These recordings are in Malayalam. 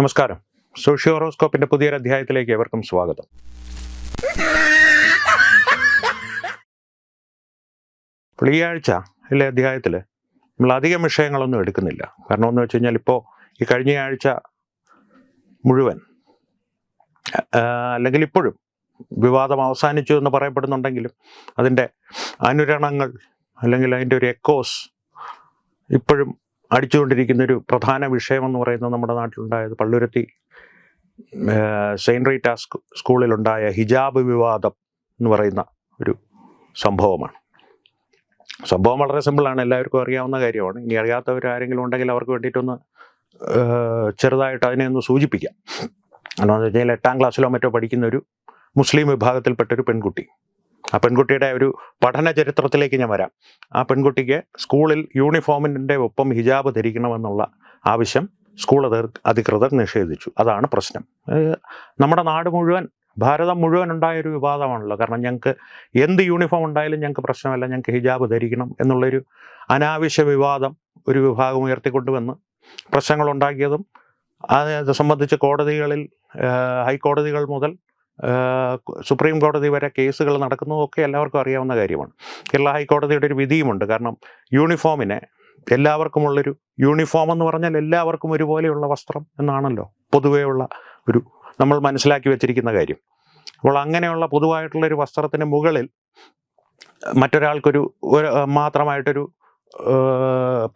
നമസ്കാരം. സോഷ്യോ ഹോറോസ്കോപ്പിന്റെ പുതിയൊരു അധ്യായത്തിലേക്ക് ഏവർക്കും സ്വാഗതം. ആഴ്ച അല്ലെ അധ്യായത്തിൽ നമ്മൾ അധികം വിഷയങ്ങളൊന്നും എടുക്കുന്നില്ല. കാരണം എന്ന് വെച്ച് കഴിഞ്ഞാൽ ഇപ്പോൾ ഈ കഴിഞ്ഞ ആഴ്ച മുഴുവൻ അല്ലെങ്കിൽ ഇപ്പോഴും വിവാദം അവസാനിച്ചു എന്ന് പറയപ്പെടുന്നുണ്ടെങ്കിലും അതിന്റെ അനുരണങ്ങൾ അല്ലെങ്കിൽ അതിന്റെ ഒരു എക്കോസ് ഇപ്പോഴും അടിച്ചുകൊണ്ടിരിക്കുന്ന ഒരു പ്രധാന വിഷയമെന്ന് പറയുന്നത് നമ്മുടെ നാട്ടിലുണ്ടായത് പള്ളുരുത്തി സെയിന്റ് റീറ്റ സ്കൂ- സ്കൂളിലുണ്ടായ ഹിജാബ് വിവാദം എന്ന് പറയുന്ന ഒരു സംഭവമാണ്. സംഭവം വളരെ സിമ്പിളാണ് എല്ലാവർക്കും അറിയാവുന്ന കാര്യമാണ്. ഇനി അറിയാത്തവർ ആരെങ്കിലും ഉണ്ടെങ്കിൽ അവർക്ക് വേണ്ടിയിട്ടൊന്ന് ചെറുതായിട്ട് അതിനെ ഒന്ന് സൂചിപ്പിക്കാം. എന്താണെന്ന് വെച്ച് കഴിഞ്ഞാൽ എട്ടാം ക്ലാസ്സിലോ മറ്റോ പഠിക്കുന്ന ഒരു മുസ്ലിം വിഭാഗത്തിൽപ്പെട്ട ഒരു പെൺകുട്ടി. ആ പെൺകുട്ടിയുടെ ഒരു പഠന ചരിത്രത്തിലേക്ക് ഞാൻ വരാം. ആ പെൺകുട്ടിക്ക് സ്കൂളിൽ യൂണിഫോമിന്റെ ഒപ്പം ഹിജാബ് ധരിക്കണമെന്നുള്ള ആവശ്യം സ്കൂൾ അധികൃതർ നിഷേധിച്ചു. അതാണ് പ്രശ്നം. നമ്മുടെ നാട് മുഴുവൻ ഭാരതം മുഴുവൻ ഉണ്ടായൊരു വിവാദമാണല്ലോ. കാരണം ഞങ്ങൾക്ക് എന്ത് യൂണിഫോം ഉണ്ടായാലും ഞങ്ങൾക്ക് പ്രശ്നമല്ല ഞങ്ങൾക്ക് ഹിജാബ് ധരിക്കണം എന്നുള്ളൊരു അനാവശ്യ വിവാദം ഒരു വിഭാഗം ഉയർത്തിക്കൊണ്ടുവന്ന് പ്രശ്നങ്ങളുണ്ടാക്കിയതും അത് സംബന്ധിച്ച് കോടതികളിൽ ഹൈക്കോടതികൾ മുതൽ സുപ്രീം കോടതി വരെ കേസുകൾ നടക്കുന്നതൊക്കെ എല്ലാവർക്കും അറിയാവുന്ന കാര്യമാണ്. കേരള ഹൈക്കോടതിയുടെ ഒരു വിധിയുമുണ്ട്. കാരണം യൂണിഫോമിനെ എല്ലാവർക്കുമുള്ളൊരു യൂണിഫോം എന്ന് പറഞ്ഞാൽ എല്ലാവർക്കും ഒരുപോലെയുള്ള വസ്ത്രം എന്നാണല്ലോ പൊതുവെയുള്ള ഒരു നമ്മൾ മനസ്സിലാക്കി വെച്ചിരിക്കുന്ന കാര്യം. അപ്പോൾ അങ്ങനെയുള്ള പൊതുവായിട്ടുള്ള ഒരു വസ്ത്രത്തിന് മുകളിൽ മറ്റൊരാൾക്കൊരു മാത്രമായിട്ടൊരു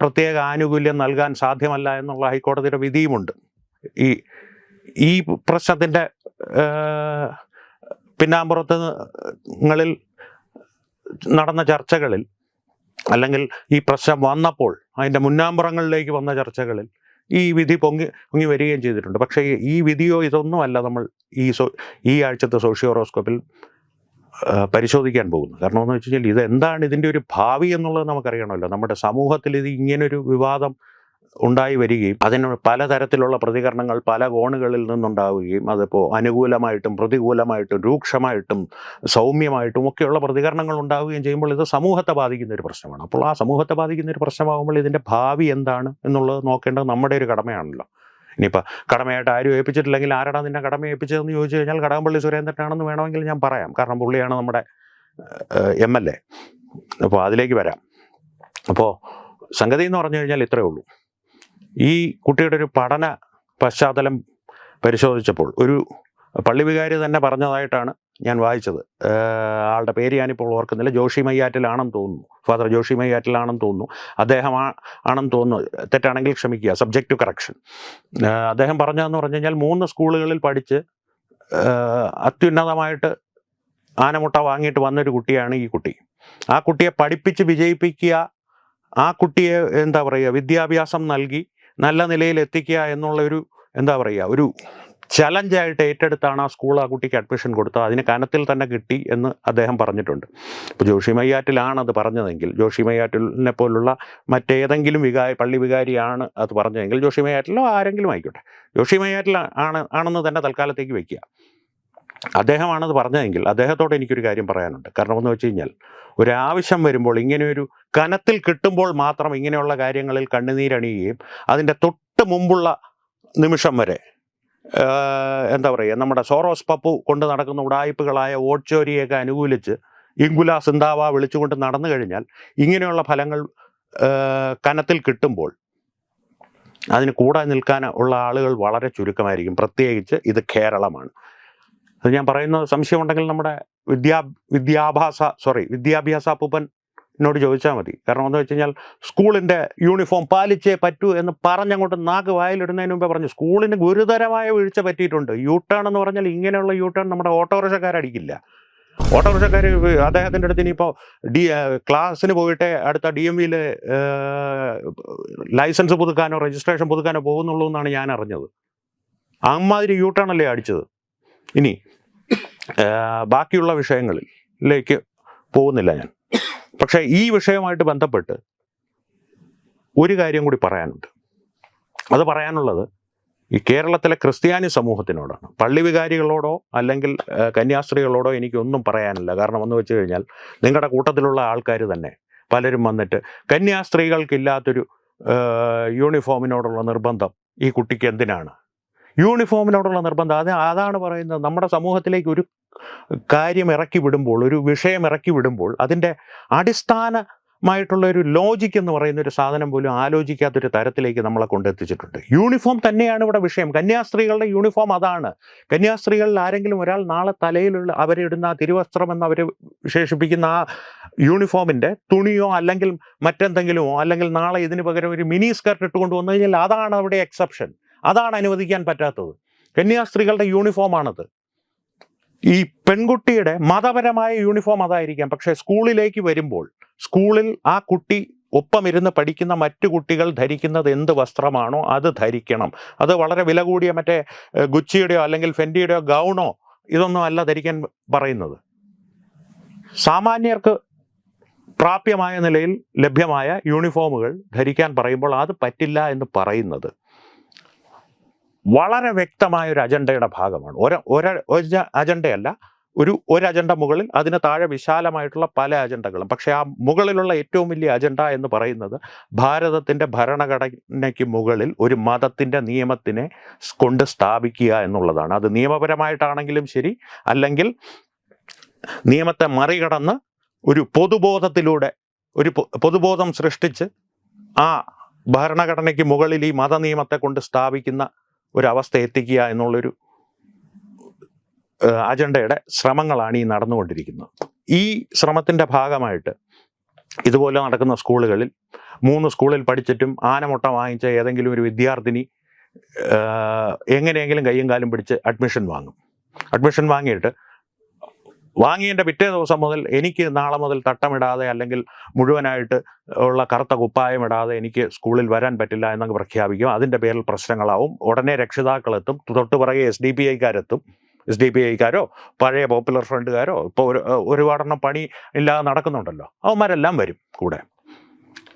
പ്രത്യേക ആനുകൂല്യം നൽകാൻ സാധ്യമല്ല എന്നുള്ള ഹൈക്കോടതിയുടെ വിധിയുമുണ്ട്. ഈ ഈ പ്രശ്നത്തിന്റെ പിന്നാമ്പുറത്ത് ങ്ങളിൽ നടന്ന ചർച്ചകളിൽ അല്ലെങ്കിൽ ഈ പ്രശ്നം വന്നപ്പോൾ അതിന്റെ മുന്നാമ്പുറങ്ങളിലേക്ക് വന്ന ചർച്ചകളിൽ ഈ വിധി പൊങ്ങി പൊങ്ങി വരികയും ചെയ്തിട്ടുണ്ട്. പക്ഷേ ഈ വിധിയോ ഇതൊന്നുമല്ല നമ്മൾ ഈ സോ ഈ ആഴ്ചത്തെ സോഷ്യോറോസ്കോപ്പിൽ പരിശോധിക്കാൻ പോകുന്നത്. കാരണം എന്ന് വെച്ച് കഴിഞ്ഞാൽ ഇത് എന്താണ് ഇതിന്റെ ഒരു ഭാവി എന്നുള്ളത് നമുക്കറിയണമല്ലോ. നമ്മുടെ സമൂഹത്തിൽ ഇത് ഇങ്ങനൊരു വിവാദം ഉണ്ടായി വരികയും അതിന് പലതരത്തിലുള്ള പ്രതികരണങ്ങൾ പല കോണുകളിൽ നിന്നുണ്ടാവുകയും അതിപ്പോൾ അനുകൂലമായിട്ടും പ്രതികൂലമായിട്ടും രൂക്ഷമായിട്ടും സൗമ്യമായിട്ടും ഒക്കെയുള്ള പ്രതികരണങ്ങൾ ഉണ്ടാവുകയും ചെയ്യുമ്പോൾ ഇത് സമൂഹത്തെ ബാധിക്കുന്ന ഒരു പ്രശ്നമാണ്. അപ്പോൾ ആ സമൂഹത്തെ ബാധിക്കുന്ന ഒരു പ്രശ്നമാകുമ്പോൾ ഇതിന്റെ ഭാവി എന്താണ് എന്നുള്ളത് നോക്കേണ്ടത് നമ്മുടെ ഒരു കടമയാണല്ലോ. ഇനിയിപ്പോൾ കടമയായിട്ട് ആരും ഏൽപ്പിച്ചിട്ടില്ലെങ്കിൽ ആരാടാ നിന്നെ കടമ ഏൽപ്പിച്ചതെന്ന് ചോദിച്ചു കഴിഞ്ഞാൽ കടകംപള്ളി സുരേന്ദ്രനാണെന്ന് വേണമെങ്കിൽ ഞാൻ പറയാം. കാരണം പുള്ളിയാണ് നമ്മുടെ എം എൽ എ. അപ്പോൾ അതിലേക്ക് വരാം. അപ്പോൾ സംഗതി എന്ന് പറഞ്ഞു കഴിഞ്ഞാൽ ഇത്രയേ ഉള്ളൂ. ഈ കുട്ടിയുടെ ഒരു പഠന പശ്ചാത്തലം പരിശോധിച്ചപ്പോൾ ഒരു പള്ളി വികാരി തന്നെ പറഞ്ഞതായിട്ടാണ് ഞാൻ വായിച്ചത്. ആളുടെ പേര് ഞാനിപ്പോൾ ഓർക്കുന്നില്ല. ജോഷി മയ്യാറ്റിലാണെന്ന് തോന്നുന്നു. ഫാദർ ജോഷി മയ്യാറ്റിലാണെന്ന് തോന്നുന്നു. അദ്ദേഹം ആണെന്ന് തോന്നുന്നു. തെറ്റാണെങ്കിൽ ക്ഷമിക്കുക. സബ്ജക്റ്റ് കറക്ഷൻ അദ്ദേഹം പറഞ്ഞതെന്ന് പറഞ്ഞു കഴിഞ്ഞാൽ മൂന്ന് സ്കൂളുകളിൽ പഠിച്ച് അത്യുന്നതമായിട്ട് ആനമുട്ട വാങ്ങിയിട്ട് വന്നൊരു കുട്ടിയാണ് ഈ കുട്ടി. ആ കുട്ടിയെ പഠിപ്പിച്ച് വിജയിപ്പിക്കുക ആ കുട്ടിയെ എന്താ പറയുക വിദ്യാഭ്യാസം നൽകി നല്ല നിലയിൽ എത്തിക്കുക എന്നുള്ള ഒരു എന്താ പറയുക ഒരു ചലഞ്ചായിട്ട് ഏറ്റെടുത്താണ് ആ സ്കൂൾ ആ കുട്ടിക്ക് അഡ്മിഷൻ കൊടുത്തത്. അതിന് കനത്തിൽ തന്നെ കിട്ടി എന്ന് അദ്ദേഹം പറഞ്ഞിട്ടുണ്ട്. ഇപ്പോൾ ജോഷി മയ്യാറ്റിലാണ് അത് പറഞ്ഞതെങ്കിൽ ജോഷി മയ്യാറ്റിലിനെ പോലുള്ള മറ്റേതെങ്കിലും വികാരി പള്ളി വികാരിയാണ് അത് പറഞ്ഞതെങ്കിൽ ജോഷി മയ്യാറ്റിലോ ആരെങ്കിലും ആയിക്കോട്ടെ. ജോഷി മയ്യാറ്റിൽ ആണ് ആണെന്ന് തന്നെ തൽക്കാലത്തേക്ക് വയ്ക്കുക. അദ്ദേഹമാണത് പറഞ്ഞതെങ്കിൽ അദ്ദേഹത്തോട് എനിക്കൊരു കാര്യം പറയാനുണ്ട്. കാരണം എന്ന് വെച്ച് കഴിഞ്ഞാൽ ഒരാവശ്യം വരുമ്പോൾ ഇങ്ങനെയൊരു കനത്തിൽ കിട്ടുമ്പോൾ മാത്രം ഇങ്ങനെയുള്ള കാര്യങ്ങളിൽ കണ്ണുനീരണിയുകയും അതിന്റെ തൊട്ട് മുമ്പുള്ള നിമിഷം വരെ എന്താ പറയുക നമ്മുടെ സോറോസ് പപ്പു കൊണ്ട് നടക്കുന്ന ഉടായ്പകളായ ഓട്ട്ചോരിയൊക്കെ അനുകൂലിച്ച് ഇങ്കുല സിന്താവ വിളിച്ചുകൊണ്ട് നടന്നു കഴിഞ്ഞാൽ ഇങ്ങനെയുള്ള ഫലങ്ങൾ കനത്തിൽ കിട്ടുമ്പോൾ അതിന് കൂടെ നിൽക്കാൻ ഉള്ള ആളുകൾ വളരെ ചുരുക്കമായിരിക്കും. പ്രത്യേകിച്ച് ഇത് കേരളമാണ്. അത് ഞാൻ പറയുന്ന സംശയമുണ്ടെങ്കിൽ നമ്മുടെ വിദ്യാ വിദ്യാഭ്യാസ സോറി വിദ്യാഭ്യാസ അപ്പൂപ്പൻ എന്നോട് ചോദിച്ചാൽ മതി. കാരണം എന്ന് വെച്ച് കഴിഞ്ഞാൽ സ്കൂളിന്റെ യൂണിഫോം പാലിച്ചേ പറ്റൂ എന്ന് പറഞ്ഞങ്ങോട്ട് നാക്ക് വായിലിടുന്നതിന് മുമ്പേ പറഞ്ഞു സ്കൂളിന് ഗുരുതരമായ വീഴ്ച പറ്റിയിട്ടുണ്ട്. യൂ ടേൺ എന്ന് പറഞ്ഞാൽ ഇങ്ങനെയുള്ള യൂ ടേൺ നമ്മുടെ ഓട്ടോറിക്ഷക്കാരടിക്കില്ല. ഓട്ടോറിക്ഷക്കാർ അദ്ദേഹത്തിന്റെ അടുത്ത് ഇനിയിപ്പോൾ ഡി ക്ലാസ്സിന് പോയിട്ട് അടുത്ത ഡി എം വിയിൽ ലൈസൻസ് പുതുക്കാനോ രജിസ്ട്രേഷൻ പുതുക്കാനോ പോകുന്നുള്ളൂ എന്നാണ് ഞാൻ അറിഞ്ഞത്. അമ്മാതിരി യൂ ടേൺ അല്ലേ അടിച്ചത്. ഇനി ബാക്കിയുള്ള വിഷയങ്ങളിലേക്ക് പോകുന്നില്ല ഞാൻ. പക്ഷേ ഈ വിഷയവുമായിട്ട് ബന്ധപ്പെട്ട് ഒരു കാര്യം കൂടി പറയാനുണ്ട്. അത് പറയാനുള്ളത് ഈ കേരളത്തിലെ ക്രിസ്ത്യാനി സമൂഹത്തിനോടാണ്. പള്ളി വികാരികളോടോ അല്ലെങ്കിൽ കന്യാസ്ത്രീകളോടോ എനിക്കൊന്നും പറയാനില്ല. കാരണം എന്ന് വെച്ച് കഴിഞ്ഞാൽ നിങ്ങളുടെ കൂട്ടത്തിലുള്ള ആൾക്കാർ തന്നെ പലരും വന്നിട്ട് കന്യാസ്ത്രീകൾക്കില്ലാത്തൊരു യൂണിഫോമിനോടുള്ള നിർബന്ധം ഈ കുട്ടിക്ക് എന്തിനാണ്? യൂണിഫോമിനോടുള്ള നിർബന്ധം. അത് അതാണ് പറയുന്നത്. നമ്മുടെ സമൂഹത്തിലേക്ക് ഒരു കാര്യം ഇറക്കി വിടുമ്പോൾ ഒരു വിഷയം ഇറക്കി വിടുമ്പോൾ അതിന്റെ അടിസ്ഥാനമായിട്ടുള്ള ഒരു ലോജിക് എന്ന് പറയുന്ന ഒരു സാധനം പോലും ആലോചിക്കാത്തൊരു തരത്തിലേക്ക് നമ്മളെ കൊണ്ടെത്തിച്ചിട്ടുണ്ട്. യൂണിഫോം തന്നെയാണ് ഇവിടെ വിഷയം. കന്യാസ്ത്രീകളുടെ യൂണിഫോം അതാണ്. കന്യാസ്ത്രീകളിൽ ആരെങ്കിലും ഒരാൾ നാളെ തലയിലുള്ള അവരിടുന്ന ആ തിരുവസ്ത്രം എന്ന് അവർ വിശേഷിപ്പിക്കുന്ന ആ യൂണിഫോമിന്റെ തുണിയോ അല്ലെങ്കിൽ മറ്റെന്തെങ്കിലുമോ അല്ലെങ്കിൽ നാളെ ഇതിന് പകരം ഒരു മിനി സ്കർട്ട് ഇട്ടുകൊണ്ട് വന്നു കഴിഞ്ഞാൽ അതാണ് അവിടെ എക്സെപ്ഷൻ അതാണ് അനുവദിക്കാൻ പറ്റാത്തത്. കന്യാസ്ത്രീകളുടെ യൂണിഫോമാണത്. ഈ പെൺകുട്ടിയുടെ മതപരമായ യൂണിഫോം അതായിരിക്കാം. പക്ഷേ സ്കൂളിലേക്ക് വരുമ്പോൾ സ്കൂളിൽ ആ കുട്ടി ഒപ്പമിരുന്ന് പഠിക്കുന്ന മറ്റു കുട്ടികൾ ധരിക്കുന്നത് എന്ത് വസ്ത്രമാണോ അത് ധരിക്കണം. അത് വളരെ വില കൂടിയ മറ്റേ ഗുച്ചിയുടെയോ അല്ലെങ്കിൽ ഫെൻഡിയുടെയോ ഗൗണോ ഇതൊന്നും അല്ല ധരിക്കാൻ പറയുന്നത്. സാമാന്യർക്ക് പ്രാപ്യമായ നിലയിൽ ലഭ്യമായ യൂണിഫോമുകൾ ധരിക്കാൻ പറയുമ്പോൾ അത് പറ്റില്ല എന്ന് പറയുന്നത്. വളരെ വ്യക്തമായ ഒരു അജണ്ടയുടെ ഭാഗമാണ്. ഒരു ഒരു അജണ്ടയല്ല ഒരു ഒരു അജണ്ട മുകളിൽ അതിന് താഴെ വിശാലമായിട്ടുള്ള പല അജണ്ടകളും. പക്ഷേ ആ മുകളിലുള്ള ഏറ്റവും വലിയ അജണ്ട എന്ന് പറയുന്നത് ഭാരതത്തിന്റെ ഭരണഘടനയ്ക്ക് മുകളിൽ ഒരു മതത്തിന്റെ നിയമത്തിനെ കൊണ്ട് സ്ഥാപിക്കുക എന്നുള്ളതാണ്. അത് നിയമപരമായിട്ടാണെങ്കിലും ശരി അല്ലെങ്കിൽ നിയമത്തെ മറികടന്ന് ഒരു പൊതുബോധത്തിലൂടെ ഒരു പൊതുബോധം സൃഷ്ടിച്ച് ആ ഭരണഘടനയ്ക്ക് മുകളിൽ ഈ മതനിയമത്തെ കൊണ്ട് സ്ഥാപിക്കുന്ന ഒരവസ്ഥ എത്തിക്കുക എന്നുള്ളൊരു അജണ്ടയുടെ ശ്രമങ്ങളാണ് ഈ നടന്നുകൊണ്ടിരിക്കുന്നത്. ഈ ശ്രമത്തിന്റെ ഭാഗമായിട്ട് ഇതുപോലെ നടക്കുന്ന സ്കൂളുകളിൽ മൂന്ന് സ്കൂളിൽ പഠിച്ചിട്ടും ആനമുട്ട വാങ്ങിച്ച ഏതെങ്കിലും ഒരു വിദ്യാർത്ഥിനി എങ്ങനെയെങ്കിലും കയ്യും കാലും പിടിച്ച് അഡ്മിഷൻ വാങ്ങും. അഡ്മിഷൻ വാങ്ങിയിട്ട് വാങ്ങിയതിന്റെ പിറ്റേ ദിവസം മുതൽ എനിക്ക് നാളെ മുതൽ തട്ടമിടാതെ അല്ലെങ്കിൽ മുഴുവനായിട്ട് ഉള്ള കറുത്ത കുപ്പായം ഇടാതെ എനിക്ക് സ്കൂളിൽ വരാൻ പറ്റില്ല എന്നങ്ങ് പ്രഖ്യാപിക്കും. അതിന്റെ പേരിൽ പ്രശ്നങ്ങളാവും. ഉടനെ രക്ഷിതാക്കളെത്തും. തൊട്ട് പുറകെ എസ് ഡി പി ഐക്കാരെത്തും. എസ് ഡി പി ഐക്കാരോ പഴയ പോപ്പുലർ ഫ്രണ്ടുകാരോ ഇപ്പോൾ ഒരു ഒരുപാടെണ്ണം പണി ഇല്ലാതെ നടക്കുന്നുണ്ടല്ലോ. അവന്മാരെല്ലാം വരും കൂടെ.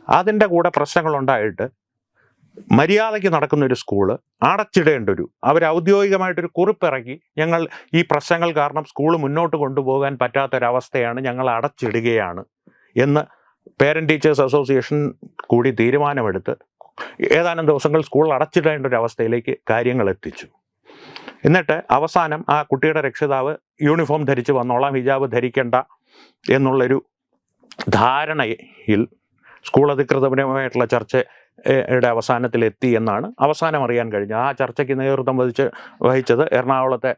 അതിന്റെ കൂടെ പ്രശ്നങ്ങളുണ്ടായിട്ട് മര്യാദയ്ക്ക് നടക്കുന്ന ഒരു സ്കൂൾ അടച്ചിടേണ്ട ഒരു അവർ ഔദ്യോഗികമായിട്ടൊരു കുറിപ്പിറക്കി ഞങ്ങൾ ഈ പ്രശ്നങ്ങൾ കാരണം സ്കൂൾ മുന്നോട്ട് കൊണ്ടുപോകാൻ പറ്റാത്തൊരവസ്ഥയാണ് ഞങ്ങൾ അടച്ചിടുകയാണ് എന്ന് പേരന്റ് ടീച്ചേഴ്സ് അസോസിയേഷൻ കൂടി തീരുമാനമെടുത്ത് ഏതാനും ദിവസങ്ങൾ സ്കൂൾ അടച്ചിടേണ്ട ഒരു അവസ്ഥയിലേക്ക് കാര്യങ്ങൾ എത്തിച്ചു. എന്നിട്ട് അവസാനം ആ കുട്ടിയുടെ രക്ഷിതാവ് യൂണിഫോം ധരിച്ച് വന്നോളാം ഹിജാബ് ധരിക്കേണ്ട എന്നുള്ളൊരു ധാരണയിൽ സ്കൂൾ അധികൃതപരമായിട്ടുള്ള ചർച്ചയുടെ അവസാനത്തിൽ എത്തി എന്നാണ് അവസാനം അറിയാൻ കഴിഞ്ഞത് ആ ചർച്ചയ്ക്ക് നേതൃത്വം വഹിച്ച് വഹിച്ചത് എറണാകുളത്തെ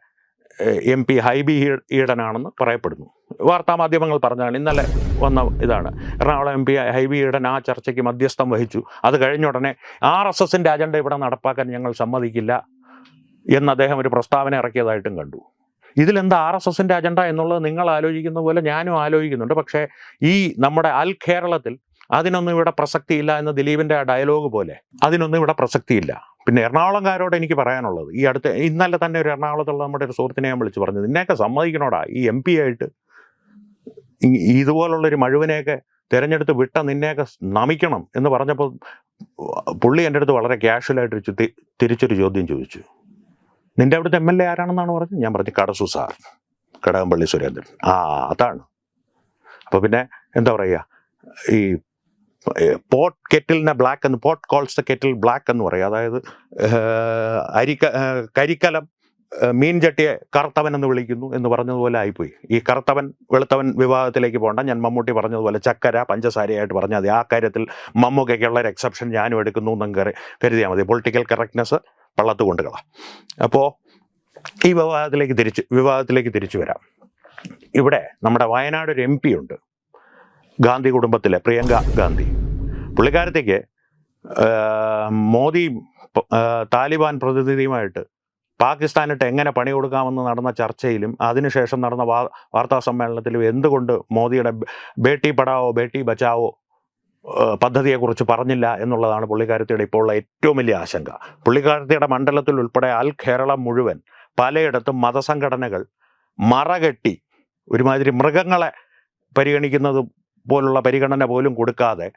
എം പി ഹൈബി ഈടനാണെന്ന് പറയപ്പെടുന്നു. വാർത്താ മാധ്യമങ്ങൾ പറഞ്ഞാണ് ഇന്നലെ വന്ന ഇതാണ്. എറണാകുളം എം പി ഹൈബി ഈഡൻ ആ ചർച്ചയ്ക്ക് മധ്യസ്ഥം വഹിച്ചു. അത് കഴിഞ്ഞ ഉടനെ ആർ എസ് എസിന്റെ അജണ്ട ഇവിടെ നടപ്പാക്കാൻ ഞങ്ങൾ സമ്മതിക്കില്ല എന്ന് അദ്ദേഹം ഒരു പ്രസ്താവന ഇറക്കിയതായിട്ടും കണ്ടു. ഇതിലെന്താ ആർ എസ് എസിന്റെ അജണ്ട എന്നുള്ളത് നിങ്ങൾ ആലോചിക്കുന്ന പോലെ ഞാനും ആലോചിക്കുന്നുണ്ട്. പക്ഷേ ഈ നമ്മുടെ അൽ കേരളത്തിൽ അതിനൊന്നും ഇവിടെ പ്രസക്തിയില്ല എന്ന ദിലീപിന്റെ ആ ഡയലോഗ് പോലെ. അതിനൊന്നും ഇവിടെ പ്രസക്തിയില്ല. പിന്നെ എറണാകുളംകാരോട് എനിക്ക് പറയാനുള്ളത് ഈ അടുത്ത് ഇന്നലെ തന്നെ ഒരു എറണാകുളത്തുള്ള നമ്മുടെ ഒരു സുഹൃത്തിനെ ഞാൻ വിളിച്ച് പറഞ്ഞു നിന്നെയൊക്കെ സമ്മതിക്കണോടാ? ഈ എം പി ആയിട്ട് ഇതുപോലുള്ളൊരു മഴുവിനെയൊക്കെ തിരഞ്ഞെടുത്ത് വിട്ട നിന്നെയൊക്കെ നമിക്കണം എന്ന് പറഞ്ഞപ്പോൾ പുള്ളി എന്റെ അടുത്ത് വളരെ ക്യാഷ്വലായിട്ട് ചുറ്റി- തിരിച്ചൊരു ചോദ്യം ചോദിച്ചു. നിന്റെ അവിടുത്തെ എം എൽ എ ആരാണെന്നാണ് പറഞ്ഞത്? ഞാൻ പറഞ്ഞു കടസു സാർ കടകംപള്ളി സുരേന്ദ്രൻ. ആ അതാണ്. അപ്പോൾ പിന്നെ എന്താ പറയുക ഈ പോട്ട് കെറ്റിലിനെ ബ്ലാക്ക് എന്ന് pot calls the kettle black എന്ന് പറയും. അതായത് അരിക്ക കരിക്കലം മീൻ ചട്ടിയെ കറുത്തവൻ എന്ന് വിളിക്കുന്നു എന്ന് പറഞ്ഞതുപോലെ ആയിപ്പോയി. ഈ കറുത്തവൻ വെളുത്തവൻ വിവാഹത്തിലേക്ക് പോകണ്ട ഞാൻ മമ്മൂട്ടി പറഞ്ഞതുപോലെ ചക്കര പഞ്ചസാരയായിട്ട് പറഞ്ഞാൽ മതി. ആ കാര്യത്തിൽ മമ്മൂക്കയ്ക്കുള്ള ഒരു എക്സെപ്ഷൻ ഞാനും എടുക്കുന്നു എന്നും കയറി കരുതിയാൽ മതി. പൊളിറ്റിക്കൽ കറക്റ്റ്നെസ് പള്ളത്ത് കൊണ്ടുകളാം അപ്പോൾ ഈ വിവാഹത്തിലേക്ക് തിരിച്ച് വിവാഹത്തിലേക്ക് തിരിച്ചു വരാം. ഇവിടെ നമ്മുടെ വയനാട് ഒരു എം പി ഉണ്ട്. ഗാന്ധി കുടുംബത്തിലെ പ്രിയങ്ക ഗാന്ധി. പുള്ളിക്കാരത്തേക്ക് മോദി താലിബാൻ പ്രതിനിധിയുമായിട്ട് പാകിസ്ഥാനിട്ട് എങ്ങനെ പണി കൊടുക്കാമെന്ന് നടന്ന ചർച്ചയിലും അതിനുശേഷം നടന്ന വാ വാർത്താ സമ്മേളനത്തിലും എന്തുകൊണ്ട് മോദിയുടെ ബേട്ടി പഠാവോ ബേട്ടി ബച്ചാവോ പദ്ധതിയെക്കുറിച്ച് പറഞ്ഞില്ല എന്നുള്ളതാണ് പുള്ളിക്കാരത്തിയുടെ ഇപ്പോൾ ഉള്ള ഏറ്റവും വലിയ ആശങ്ക. പുള്ളിക്കാരത്തിയുടെ മണ്ഡലത്തിൽ ഉൾപ്പെടെ അൽ കേരളം മുഴുവൻ പലയിടത്തും മതസംഘടനകൾ മറകെട്ടി ഒരുമാതിരി മൃഗങ്ങളെ പരിഗണിക്കുന്നത് പോലുള്ള പരിഗണന പോലും കൊടുക്കാതെ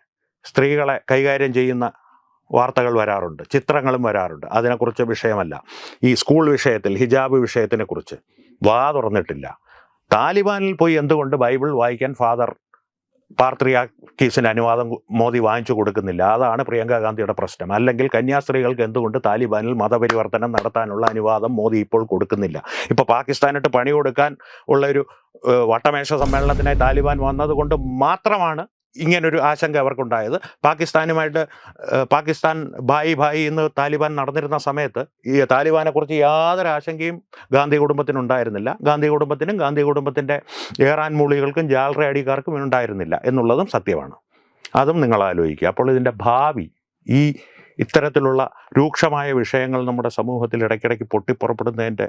സ്ത്രീകളെ കൈകാര്യം ചെയ്യുന്ന വാർത്തകൾ വരാറുണ്ട് ചിത്രങ്ങളും വരാറുണ്ട്. അതിനെക്കുറിച്ച് വിഷയമല്ല. ഈ സ്കൂൾ വിഷയത്തിൽ ഹിജാബ് വിഷയത്തിനെക്കുറിച്ച് വാ തുറന്നിട്ടില്ല. താലിബാനിൽ പോയി എന്തുകൊണ്ട് ബൈബിൾ വായിക്കാൻ ഫാദർ പാർത്രിയാക്കീസിന് അനുവാദം മോദി വാങ്ങിച്ചു കൊടുക്കുന്നില്ല. അതാണ് പ്രിയങ്ക ഗാന്ധിയുടെ പ്രശ്നം. അല്ലെങ്കിൽ കന്യാസ്ത്രീകൾക്ക് എന്തുകൊണ്ട് താലിബാനിൽ മതപരിവർത്തനം നടത്താനുള്ള അനുവാദം മോദി ഇപ്പോൾ കൊടുക്കുന്നില്ല? ഇപ്പോൾ പാകിസ്ഥാനിട്ട് പണി കൊടുക്കാൻ ഉള്ള ഒരു വട്ടമേശ സമ്മേളനത്തിനായി താലിബാൻ വന്നതുകൊണ്ട് മാത്രമാണ് ഇങ്ങനൊരു ആശങ്ക അവർക്കുണ്ടായത്. പാകിസ്ഥാനുമായിട്ട് പാകിസ്ഥാൻ ഭായി ഭായി എന്ന് താലിബാൻ നടന്നിരുന്ന സമയത്ത് ഈ താലിബാനെ കുറിച്ച് യാതൊരു ആശങ്കയും ഗാന്ധി കുടുംബത്തിനുണ്ടായിരുന്നില്ല. ഗാന്ധി കുടുംബത്തിനും ഗാന്ധി കുടുംബത്തിന്റെ ഏറാൻ മൂളികൾക്കും ജാലറി അടിക്കാർക്കും ഉണ്ടായിരുന്നില്ല എന്നുള്ളതും സത്യമാണ്. അതും നിങ്ങൾ ആലോചിക്കുക. അപ്പോൾ ഇതിന്റെ ഭാവി ഈ ഇത്തരത്തിലുള്ള രൂക്ഷമായ വിഷയങ്ങൾ നമ്മുടെ സമൂഹത്തിൽ ഇടയ്ക്കിടയ്ക്ക് പൊട്ടിപ്പുറപ്പെടുന്നതിന്റെ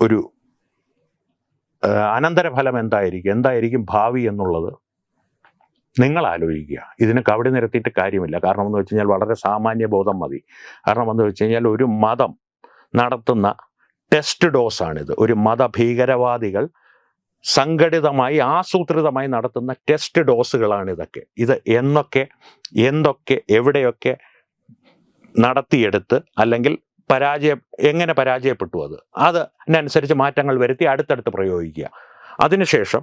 ഒരു അനന്തരഫലം എന്തായിരിക്കും? എന്തായിരിക്കും ഭാവി എന്നുള്ളത്? നിങ്ങൾ ആലോചിക്കുക ഇതിന് കവടി നിരത്തിയിട്ട് കാര്യമില്ല. കാരണം എന്ന് വെച്ച് കഴിഞ്ഞാൽ വളരെ സാമാന്യ ബോധം മതി. കാരണം എന്ന് വെച്ച് കഴിഞ്ഞാൽ ഒരു മതം നടത്തുന്ന ടെസ്റ്റ് ഡോസാണിത്. ഒരു മതഭീകരവാദികൾ സംഘടിതമായി ആസൂത്രിതമായി നടത്തുന്ന ടെസ്റ്റ് ഡോസുകളാണ് ഇതൊക്കെ ഇത് എന്നൊക്കെ എന്തൊക്കെ എവിടെയൊക്കെ നടത്തിയെടുത്ത് അല്ലെങ്കിൽ പരാജയ എങ്ങനെ പരാജയപ്പെട്ടു അത് അതിനനുസരിച്ച് മാറ്റങ്ങൾ വരുത്തി അടുത്തടുത്ത് പ്രയോഗിക്കുക. അതിനുശേഷം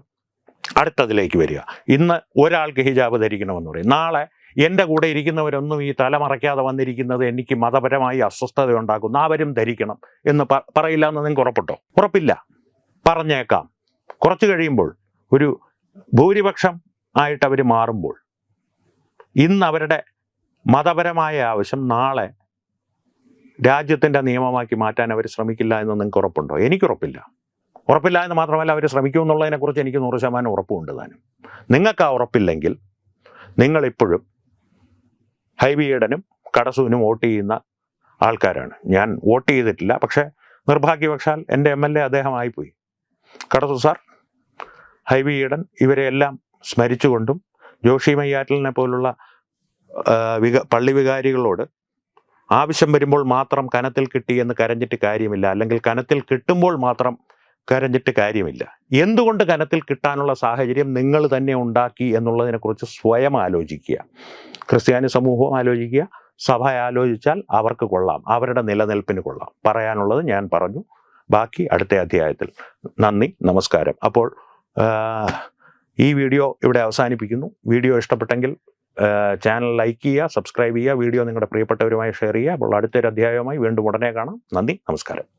അടുത്തതിലേക്ക് വരിക. ഇന്ന് ഒരാൾക്ക് ഹിജാബ് ധരിക്കണമെന്ന് പറയും. നാളെ എന്റെ കൂടെ ഇരിക്കുന്നവരൊന്നും ഈ തലമറയ്ക്കാതെ വന്നിരിക്കുന്നത് എനിക്ക് മതപരമായി അസ്വസ്ഥത ഉണ്ടാക്കുന്നു. അവരും ധരിക്കണം എന്ന് പറയില്ല എന്ന് നിങ്ങൾക്ക് ഉറപ്പിട്ടോ ഉറപ്പില്ല. പറഞ്ഞേക്കാം. കുറച്ച് കഴിയുമ്പോൾ ഒരു ഭൂരിപക്ഷം ആയിട്ട് അവർ മാറുമ്പോൾ ഇന്ന് അവരുടെ മതപരമായ ആവശ്യം നാളെ രാജ്യത്തിന്റെ നിയമമാക്കി മാറ്റാൻ അവർ ശ്രമിക്കില്ല എന്ന് നിങ്ങൾക്ക് ഉറപ്പുണ്ടോ? എനിക്ക് ഉറപ്പില്ല എന്ന് മാത്രമല്ല അവർ ശ്രമിക്കുമെന്നുള്ളതിനെക്കുറിച്ച് എനിക്ക് നൂറ് ശതമാനം ഉറപ്പുണ്ട് താനും. നിങ്ങൾക്ക് ആ ഉറപ്പില്ലെങ്കിൽ നിങ്ങളിപ്പോഴും ഹൈബിയടനും കടസൂനും വോട്ട് ചെയ്യുന്ന ആൾക്കാരാണ്. ഞാൻ വോട്ട് ചെയ്തിട്ടില്ല പക്ഷേ നിർഭാഗ്യവശാൽ എന്റെ എം എൽ എ അദ്ദേഹമായിപ്പോയി. കടസു സാർ ഹൈബി ഈഡൻ ഇവരെയെല്ലാം സ്മരിച്ചുകൊണ്ടും ജോഷി മയ്യാറ്റലിനെ പോലുള്ള വിക പള്ളി വികാരികളോട് ആവശ്യം വരുമ്പോൾ മാത്രം കനത്തിൽ കിട്ടി എന്ന് കരഞ്ഞിട്ട് കാര്യമില്ല. അല്ലെങ്കിൽ കനത്തിൽ കിട്ടുമ്പോൾ മാത്രം കരഞ്ഞിട്ട് കാര്യമില്ല. എന്തുകൊണ്ട് കനത്തിൽ കിട്ടാനുള്ള സാഹചര്യം നിങ്ങൾ തന്നെ ഉണ്ടാക്കി എന്നുള്ളതിനെക്കുറിച്ച് സ്വയം ആലോചിക്കുക. ക്രിസ്ത്യാനി സമൂഹവും ആലോചിക്കുക. സഭ ആലോചിച്ചാൽ അവർക്ക് കൊള്ളാം. അവരുടെ നിലനിൽപ്പിന് കൊള്ളാം. പറയാനുള്ളത് ഞാൻ പറഞ്ഞു. ബാക്കി അടുത്ത അധ്യായത്തിൽ. നന്ദി. നമസ്കാരം. അപ്പോൾ ഈ വീഡിയോ ഇവിടെ അവസാനിപ്പിക്കുന്നു. വീഡിയോ ഇഷ്ടപ്പെട്ടെങ്കിൽ ചാനൽ ലൈക്ക് ചെയ്യുക സബ്സ്ക്രൈബ് ചെയ്യുക വീഡിയോ നിങ്ങളുടെ പ്രിയപ്പെട്ടവരുമായി ഷെയർ ചെയ്യുക. അപ്പോൾ അടുത്തൊരു അധ്യായവുമായി വീണ്ടും ഉടനെ കാണാം. നന്ദി. നമസ്കാരം.